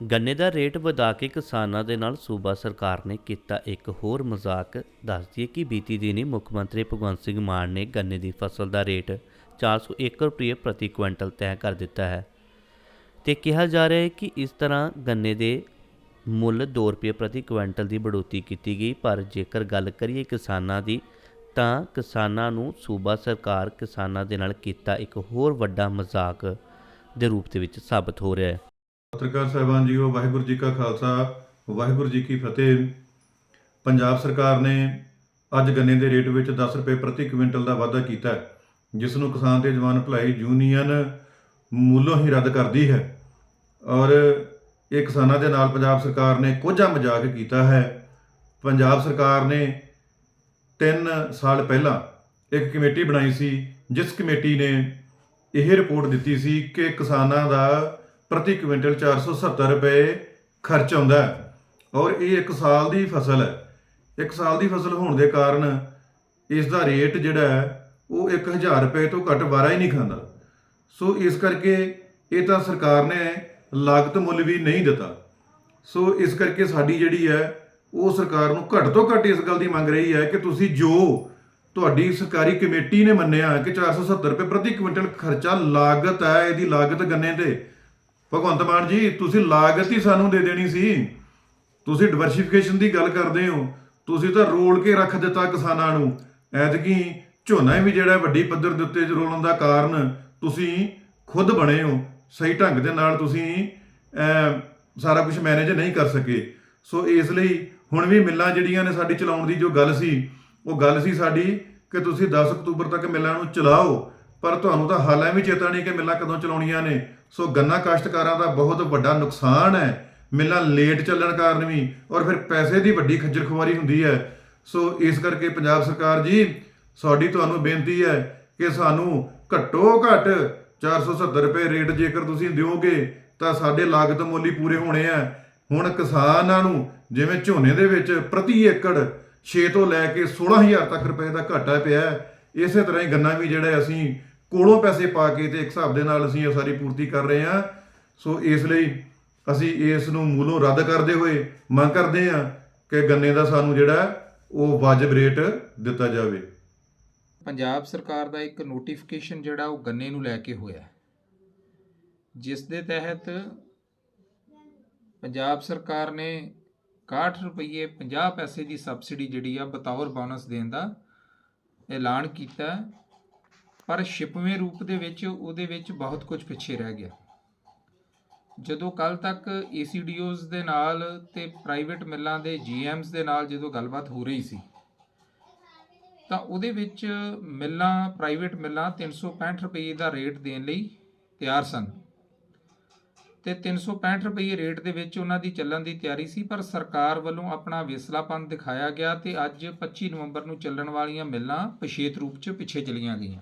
ਗੰਨੇ ਦਾ ਰੇਟ ਵਧਾ ਕੇ ਕਿਸਾਨਾਂ ਦੇ ਨਾਲ ਸੂਬਾ ਸਰਕਾਰ ਨੇ ਕੀਤਾ ਇੱਕ ਹੋਰ ਮਜ਼ਾਕ। ਦੱਸਦੀ ਹੈ ਕਿ ਬੀਤੀ ਦਿਨੀ ਮੁੱਖ ਮੰਤਰੀ ਭਗਵੰਤ ਸਿੰਘ ਮਾਨ ਨੇ ਗੰਨੇ ਦੀ ਫਸਲ ਦਾ ਰੇਟ 401 ਰੁਪਏ ਪ੍ਰਤੀ ਕੁਇੰਟਲ ਤੈਅ ਕਰ ਦਿੱਤਾ ਹੈ ਤੇ ਕਿਹਾ ਜਾ ਰਿਹਾ ਹੈ ਕਿ ਇਸ ਤਰ੍ਹਾਂ ਗੰਨੇ ਦੇ ਮੁੱਲ 2 ਰੁਪਏ ਪ੍ਰਤੀ ਕੁਇੰਟਲ ਦੀ ਬੜੋਤੀ ਕੀਤੀ ਗਈ, ਪਰ ਜੇਕਰ ਗੱਲ ਕਰੀਏ ਕਿਸਾਨਾਂ ਦੀ, ਤਾਂ ਕਿਸਾਨਾਂ ਨੂੰ ਸੂਬਾ ਸਰਕਾਰ ਕਿਸਾਨਾਂ ਦੇ ਨਾਲ ਕੀਤਾ ਇੱਕ ਹੋਰ ਵੱਡਾ ਮਜ਼ਾਕ ਦੇ ਰੂਪ ਦੇ ਵਿੱਚ ਸਾਬਤ ਹੋ ਰਿਹਾ ਹੈ। ਪੱਤਰਕਾਰ ਸਾਹਿਬਾਨ ਜੀਓ, ਵਾਹਿਗੁਰੂ ਜੀ ਕਾ ਖਾਲਸਾ, ਵਾਹਿਗੁਰੂ ਜੀ ਕੀ ਫਤਿਹ। ਪੰਜਾਬ ਸਰਕਾਰ ਨੇ ਅੱਜ ਗੰਨੇ ਦੇ ਰੇਟ ਵਿੱਚ 10 ਰੁਪਏ ਪ੍ਰਤੀ ਕੁਇੰਟਲ ਦਾ ਵਾਧਾ ਕੀਤਾ ਜਿਸ ਨੂੰ ਕਿਸਾਨ ਤੇ ਜਵਾਨ ਭਲਾਈ ਯੂਨੀਅਨ ਮੂਲੋਂ ਹੀ ਰੱਦ ਕਰਦੀ ਹੈ। ਔਰ ਇਹ ਕਿਸਾਨਾਂ ਦੇ ਨਾਲ ਪੰਜਾਬ ਸਰਕਾਰ ਨੇ ਕੋਝਾ ਮਜ਼ਾਕ ਕੀਤਾ ਹੈ। ਪੰਜਾਬ ਸਰਕਾਰ ਨੇ 3 ਸਾਲ ਪਹਿਲਾਂ ਇੱਕ ਕਮੇਟੀ ਬਣਾਈ ਸੀ, ਜਿਸ ਕਮੇਟੀ ਨੇ ਇਹ ਰਿਪੋਰਟ ਦਿੱਤੀ ਸੀ ਕਿ ਕਿਸਾਨਾਂ ਦਾ ਪ੍ਰਤੀ ਕੁਇੰਟਲ 470 ਰੁਪਏ ਖਰਚ ਆਉਂਦਾ ਹੈ। ਔਰ ਇਹ ਇੱਕ ਸਾਲ ਦੀ ਫਸਲ ਹੈ। ਇੱਕ ਸਾਲ ਦੀ ਫਸਲ ਹੋਣ ਦੇ ਕਾਰਨ ਇਸ ਦਾ ਰੇਟ ਜਿਹੜਾ ਹੈ, ਉਹ 1000 ਰੁਪਏ ਤੋਂ ਘੱਟ ਵਾਰਾ ਹੀ ਨਹੀਂ ਖਾਂਦਾ। ਸੋ ਇਸ ਕਰਕੇ ਇਹ ਤਾਂ ਸਰਕਾਰ ਨੇ ਲਾਗਤ ਮੁੱਲ ਵੀ ਨਹੀਂ ਦਿੱਤਾ। ਸੋ ਇਸ ਕਰਕੇ ਸਾਡੀ ਜਿਹੜੀ ਹੈ, ਉਹ ਸਰਕਾਰ ਨੂੰ ਘੱਟ ਤੋਂ ਘੱਟ ਇਸ ਗੱਲ ਦੀ ਮੰਗ ਰਹੀ ਹੈ ਕਿ ਤੁਸੀਂ ਜੋ ਤੁਹਾਡੀ ਸਰਕਾਰੀ ਕਮੇਟੀ ਨੇ ਮੰਨਿਆ ਕਿ 470 ਰੁਪਏ ਪ੍ਰਤੀ ਕੁਇੰਟਲ ਖਰਚਾ ਲਾਗਤ ਹੈ, ਇਹਦੀ ਲਾਗਤ ਗੰਨੇ ਤੇ ਭਗਵੰਤ ਮਾਨ ਜੀ, ਤੁਸੀਂ ਲਾਗਤ ਹੀ ਸਾਨੂੰ ਦੇ ਦੇਣੀ ਸੀ। ਤੁਸੀਂ ਡਿਵਰਸਿਫਿਕੇਸ਼ਨ ਦੀ ਗੱਲ ਕਰਦੇ ਹੋ। ਤੁਸੀਂ ਤਾਂ ਰੋਲ ਕੇ ਰੱਖ ਦਿੱਤਾ ਕਿਸਾਨਾਂ ਨੂੰ। ਐਤਕੀ ਝੋਨਾ ਵੀ ਜਿਹੜਾ ਵੱਡੀ ਪੱਧਰ ਦੇ ਉੱਤੇ ਰੋਲਣ ਦਾ ਕਾਰਨ ਤੁਸੀਂ ਖੁਦ ਬਣੇ ਹੋ। ਸਹੀ ਢੰਗ ਦੇ ਨਾਲ ਤੁਸੀਂ ਸਾਰਾ ਕੁਝ ਮੈਨੇਜ ਨਹੀਂ ਕਰ ਸਕੇ। ਸੋ ਇਸ ਲਈ ਹੁਣ ਵੀ ਮਿੱਲਾਂ ਜਿਹੜੀਆਂ ਨੇ ਸਾਡੀ ਚਲਾਉਣ ਦੀ ਜੋ ਗੱਲ ਸੀ, ਉਹ ਗੱਲ ਸੀ ਸਾਡੀ ਕਿ ਤੁਸੀਂ 10 ਅਕਤੂਬਰ ਤੱਕ ਮਿੱਲਾਂ ਨੂੰ ਚਲਾਓ। ਪਰ ਤੁਹਾਨੂੰ ਤਾਂ ਹਾਲਾਂ ਵੀ ਚੇਤਾ ਨਹੀਂ ਕਿ ਮਿੱਲਾਂ ਕਦੋਂ ਚਲਾਉਣੀਆਂ ਨੇ। ਸੋ ਗੰਨਾ ਕਾਸ਼ਤਕਾਰਾਂ ਦਾ ਬਹੁਤ ਵੱਡਾ ਨੁਕਸਾਨ ਹੈ। ਮਿੱਲਾਂ ਲੇਟ ਚੱਲਣ ਕਾਰਨ ਵੀ ਔਰ ਫਿਰ ਪੈਸੇ ਦੀ ਵੱਡੀ ਖੱਜਲ ਖੁਆਰੀ ਹੁੰਦੀ ਹੈ। ਸੋ ਇਸ ਕਰਕੇ ਪੰਜਾਬ ਸਰਕਾਰ ਜੀ, ਸਾਡੀ ਤੁਹਾਨੂੰ ਬੇਨਤੀ ਹੈ ਕਿ ਸਾਨੂੰ ਘੱਟੋ ਘੱਟ 470 ਰੁਪਏ ਰੇਟ ਜੇਕਰ ਤੁਸੀਂ ਦਿਓਗੇ, ਤਾਂ ਸਾਡੇ ਲਾਗਤ ਮੁੱਲੀ ਪੂਰੇ ਹੋਣੇ ਆ। ਹੁਣ ਕਿਸਾਨਾਂ ਨੂੰ ਜਿਵੇਂ ਝੋਨੇ ਦੇ ਵਿੱਚ ਪ੍ਰਤੀ ਏਕੜ 6 ਤੋਂ ਲੈ ਕੇ 16000 ਤੱਕ ਰੁਪਏ ਦਾ ਘਾਟਾ ਪਿਆ। ਇਸੇ ਤਰ੍ਹਾਂ ਹੀ ਗੰਨਾ ਵੀ ਜਿਹੜਾ ਅਸੀਂ ਕੋਲੋਂ ਪੈਸੇ ਪਾ ਕੇ ਤੇ ਇੱਕ ਹਿਸਾਬ ਦੇ ਨਾਲ ਅਸੀਂ ਇਹ ਸਾਰੀ ਪੂਰਤੀ ਕਰ ਰਹੇ ਹਾਂ। ਸੋ ਇਸ ਲਈ ਅਸੀਂ ਇਸ ਨੂੰ ਮੂਲੋਂ ਰੱਦ ਕਰਦੇ ਹੋਏ ਮੰਗ ਕਰਦੇ ਹਾਂ ਕਿ ਗੰਨੇ ਦਾ ਸਾਨੂੰ ਜਿਹੜਾ ਉਹ ਵਾਜਬ ਰੇਟ ਦਿੱਤਾ ਜਾਵੇ। ਪੰਜਾਬ ਸਰਕਾਰ ਦਾ ਇੱਕ ਨੋਟੀਫਿਕੇਸ਼ਨ ਜਿਹੜਾ ਉਹ ਗੰਨੇ ਨੂੰ ਲੈ ਕੇ ਹੋਇਆ ਜਿਸ ਦੇ ਤਹਿਤ ਪੰਜਾਬ ਸਰਕਾਰ ਨੇ 61 ਰੁਪਏ 50 ਪੈਸੇ ਦੀ ਸਬਸਿਡੀ ਜਿਹੜੀ ਆ ਬਤੌਰ ਬੋਨਸ ਦੇਣ ਦਾ ਐਲਾਨ ਕੀਤਾ ਪਰ ਛਿਪਵੇਂ ਰੂਪ ਦੇ ਵਿੱਚ ਉਹਦੇ ਵਿੱਚ ਬਹੁਤ ਕੁਝ ਪਿੱਛੇ ਰਹਿ ਗਿਆ। ਜਦੋਂ ਕੱਲ ਤੱਕ ACDOs ਦੇ ਨਾਲ ਤੇ ਪ੍ਰਾਈਵੇਟ ਮਿੱਲਾਂ ਦੇ GMs ਦੇ ਨਾਲ ਜਦੋਂ ਗੱਲਬਾਤ ਹੋ ਰਹੀ ਸੀ, ਤਾਂ ਉਹਦੇ ਵਿੱਚ ਮਿੱਲਾਂ, ਪ੍ਰਾਈਵੇਟ ਮਿੱਲਾਂ 365 ਰੁਪਏ ਦਾ ਰੇਟ ਦੇਣ ਲਈ ਤਿਆਰ ਸਨ। ਤੇ 365 ਰੁਪਏ ਰੇਟ ਦੇ ਵਿੱਚ ਉਹਨਾਂ ਦੀ ਚੱਲਣ ਦੀ ਤਿਆਰੀ ਸੀ, ਪਰ ਸਰਕਾਰ ਵੱਲੋਂ ਆਪਣਾ ਵਿਸਲਾਪਨ ਦਿਖਾਇਆ ਗਿਆ ਤੇ ਅੱਜ 25 ਨਵੰਬਰ ਨੂੰ ਚੱਲਣ ਵਾਲੀਆਂ ਮਿੱਲਾਂ ਪਛੇਤ ਰੂਪ 'ਚ ਪਿੱਛੇ ਚਲੀਆਂ ਗਈਆਂ।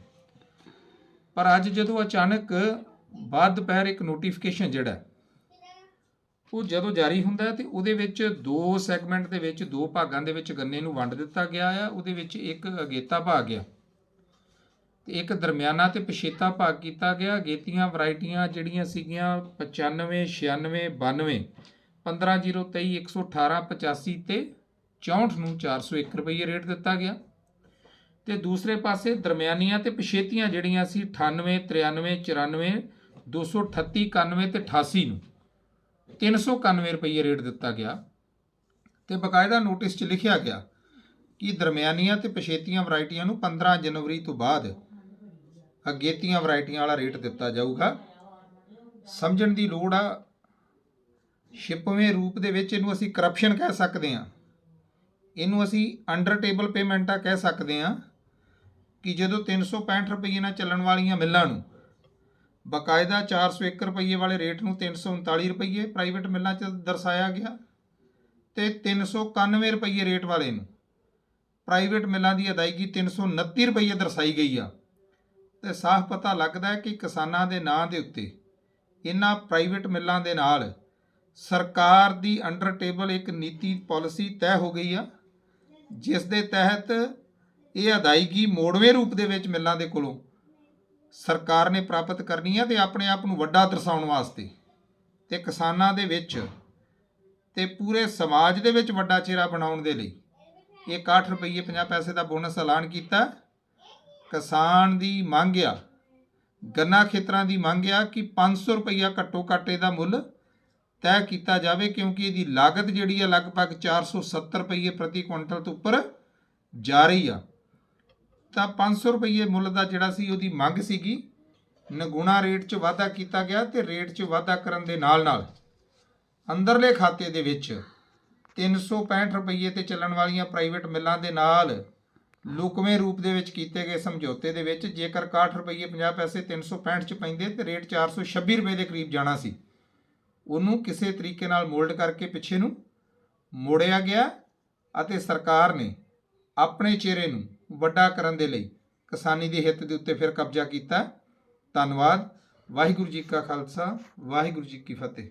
ਪਰ ਅੱਜ ਜਦੋਂ ਅਚਾਨਕ ਬਾਅਦ ਦੁਪਹਿਰ ਇੱਕ ਨੋਟੀਫਿਕੇਸ਼ਨ ਜਿਹੜਾ ਉਹ ਜਦੋਂ ਜਾਰੀ ਹੁੰਦਾ ਹੈ ਤੇ ਉਹਦੇ ਵਿੱਚ ਦੋ ਸੈਗਮੈਂਟ ਦੇ ਵਿੱਚ, ਦੋ ਭਾਗਾਂ ਦੇ ਵਿੱਚ ਗੰਨੇ ਨੂੰ ਵੰਡ ਦਿੱਤਾ ਗਿਆ ਆ, ਉਹਦੇ ਵਿੱਚ ਇੱਕ ਅਗੇਤਾ ਭਾਗ ਆ। ਤੇ ਇੱਕ ਦਰਮਿਆਨਾ ਤੇ ਪਛੇਤਾ ਭਾਗ ਕੀਤਾ ਗਿਆ। ਅਗੇਤੀਆਂ ਵੈਰਾਈਟੀਆਂ ਜਿਹੜੀਆਂ ਸੀਗੀਆਂ 95 96 92 15023 118 85 ਤੇ 64 ਨੂੰ 401 ਰੁਪਏ ਰੇਟ ਦਿੱਤਾ ਗਿਆ। ਤੇ ਦੂਸਰੇ ਪਾਸੇ ਦਰਮਿਆਨੀਆਂ ਤੇ ਪਛੇਤੀਆਂ ਜਿਹੜੀਆਂ ਸੀ 98 93 94 238 91 ਤੇ 88 ਨੂੰ। 391 ਰੁਪਏ ਰੇਟ ਦਿੱਤਾ ਗਿਆ। ਤੇ ਬਕਾਇਦਾ ਨੋਟਿਸ 'ਚ ਲਿਖਿਆ ਗਿਆ ਕਿ ਦਰਮਿਆਨੀਆਂ ਤੇ ਪਛੇਤੀਆਂ ਵੈਰਾਈਟੀਆਂ ਨੂੰ 15 ਜਨਵਰੀ ਤੋਂ ਬਾਅਦ ਅਗੇਤੀਆਂ ਵੈਰਾਈਟੀਆਂ ਵਾਲਾ ਰੇਟ ਦਿੱਤਾ ਜਾਊਗਾ। ਸਮਝਣ ਦੀ ਲੋੜ ਆ, ਛਿਪਵੇਂ ਰੂਪ ਦੇ ਵਿੱਚ ਇਹਨੂੰ ਅਸੀਂ ਕਰਪਸ਼ਨ ਕਹਿ ਸਕਦੇ ਹਾਂ। ਇਹਨੂੰ ਅਸੀਂ ਅੰਡਰ ਟੇਬਲ ਪੇਮੈਂਟਾਂ ਕਹਿ ਸਕਦੇ ਹਾਂ। ਕਿ ਜਦੋਂ 365 ਰੁਪਏ ਨਾਲ ਚੱਲਣ ਵਾਲੀਆਂ ਮਿੱਲਾਂ ਨੂੰ, ਬਕਾਇਦਾ 401 ਰੁਪਏ ਵਾਲੇ ਰੇਟ ਨੂੰ 339 ਰੁਪਏ ਪ੍ਰਾਈਵੇਟ ਮਿੱਲਾਂ 'ਚ ਦਰਸਾਇਆ ਗਿਆ ਤੇ 391 ਰੁਪਏ ਰੇਟ ਵਾਲੇ ਨੂੰ ਪ੍ਰਾਈਵੇਟ ਮਿੱਲਾਂ ਦੀ ਅਦਾਇਗੀ 329 ਰੁਪਏ ਦਰਸਾਈ ਗਈ ਆ। ਤੇ ਸਾਫ਼ ਪਤਾ ਲੱਗਦਾ ਹੈ ਕਿ ਕਿਸਾਨਾਂ ਦੇ ਨਾਂ ਦੇ ਉੱਤੇ ਇਹਨਾਂ ਪ੍ਰਾਈਵੇਟ ਮਿੱਲਾਂ ਦੇ ਨਾਲ ਸਰਕਾਰ ਦੀ ਅੰਡਰ ਟੇਬਲ ਇੱਕ ਨੀਤੀ ਪਾਲਿਸੀ ਤੈਅ ਹੋ ਗਈ ਆ, ਜਿਸ ਦੇ ਤਹਿਤ ਇਹ ਅਦਾਇਗੀ ਮੋੜਵੇਂ ਰੂਪ ਦੇ ਵਿੱਚ ਮਿੱਲਾਂ ਦੇ ਕੋਲੋਂ ਸਰਕਾਰ ਨੇ ਪ੍ਰਾਪਤ ਕਰਨੀ ਹੈ ਤੇ ਆਪਣੇ ਆਪ ਨੂੰ ਵੱਡਾ ਦਰਸਾਉਣ ਵਾਸਤੇ ਤੇ ਕਿਸਾਨਾਂ ਦੇ ਵਿੱਚ ਤੇ ਪੂਰੇ ਸਮਾਜ ਦੇ ਵਿੱਚ ਵੱਡਾ ਚਿਹਰਾ ਬਣਾਉਣ ਦੇ ਲਈ ਇਹ 61 ਰੁਪਏ 50 ਪੈਸੇ ਦਾ ਬੋਨਸ ਐਲਾਨ ਕੀਤਾ। ਕਿਸਾਨ ਦੀ ਮੰਗ ਆ, ਗੰਨਾ ਖੇਤਰਾਂ ਦੀ ਮੰਗ ਆ ਕਿ 500 ਰੁਪਈਆ ਘੱਟੋ ਘੱਟ ਇਹਦਾ ਮੁੱਲ ਤੈਅ ਕੀਤਾ ਜਾਵੇ ਕਿਉਂਕਿ ਇਹਦੀ ਲਾਗਤ ਜਿਹੜੀ ਆ ਲਗਭਗ 470 ਰੁਪਏ ਪ੍ਰਤੀ ਕੁਇੰਟਲ ਤੋਂ ਉੱਪਰ ਜਾ ਰਹੀ ਆ। ਤਾਂ 500 ਰੁਪਏ ਮੁੱਲ ਦਾ ਜਿਹੜਾ ਸੀ ਉਹਦੀ ਮੰਗ ਸੀਗੀ। ਨਗੁਣਾ ਰੇਟ 'ਚ ਵਾਧਾ ਕੀਤਾ ਗਿਆ ਤੇ ਰੇਟ 'ਚ ਵਾਧਾ ਕਰਨ ਦੇ ਨਾਲ ਨਾਲ ਅੰਦਰਲੇ ਖਾਤੇ ਦੇ ਵਿੱਚ 365 ਰੁਪਏ ਤੇ ਚੱਲਣ ਵਾਲੀਆਂ ਪ੍ਰਾਈਵੇਟ ਮਿੱਲਾਂ ਦੇ ਨਾਲ ਲੁਕਵੇਂ ਰੂਪ ਦੇ ਵਿੱਚ ਕੀਤੇ ਗਏ ਸਮਝੌਤੇ ਦੇ ਵਿੱਚ ਜੇਕਰ 61 ਰੁਪਏ 50 ਪੈਸੇ 365 ਚ ਪੈਂਦੇ ਤੇ ਰੇਟ 426 ਰੁਪਏ ਦੇ ਕਰੀਬ ਜਾਣਾ ਸੀ। ਉਹਨੂੰ ਕਿਸੇ ਤਰੀਕੇ ਨਾਲ ਮੋਲਡ ਕਰਕੇ ਪਿੱਛੇ ਨੂੰ ਮੋੜਿਆ ਗਿਆ ਅਤੇ ਸਰਕਾਰ ਨੇ ਆਪਣੇ ਚਿਹਰੇ ਨੂੰ ਵੱਡਾ ਕਰਨ ਦੇ ਲਈ ਕਿਸਾਨੀ ਦੇ ਹਿੱਤ ਦੇ ਉੱਤੇ ਫਿਰ ਕਬਜ਼ਾ ਕੀਤਾ। ਧੰਨਵਾਦ। ਵਾਹਿਗੁਰੂ ਜੀ ਕਾ ਖਾਲਸਾ, ਵਾਹਿਗੁਰੂ ਜੀ ਕੀ ਫਤਿਹ।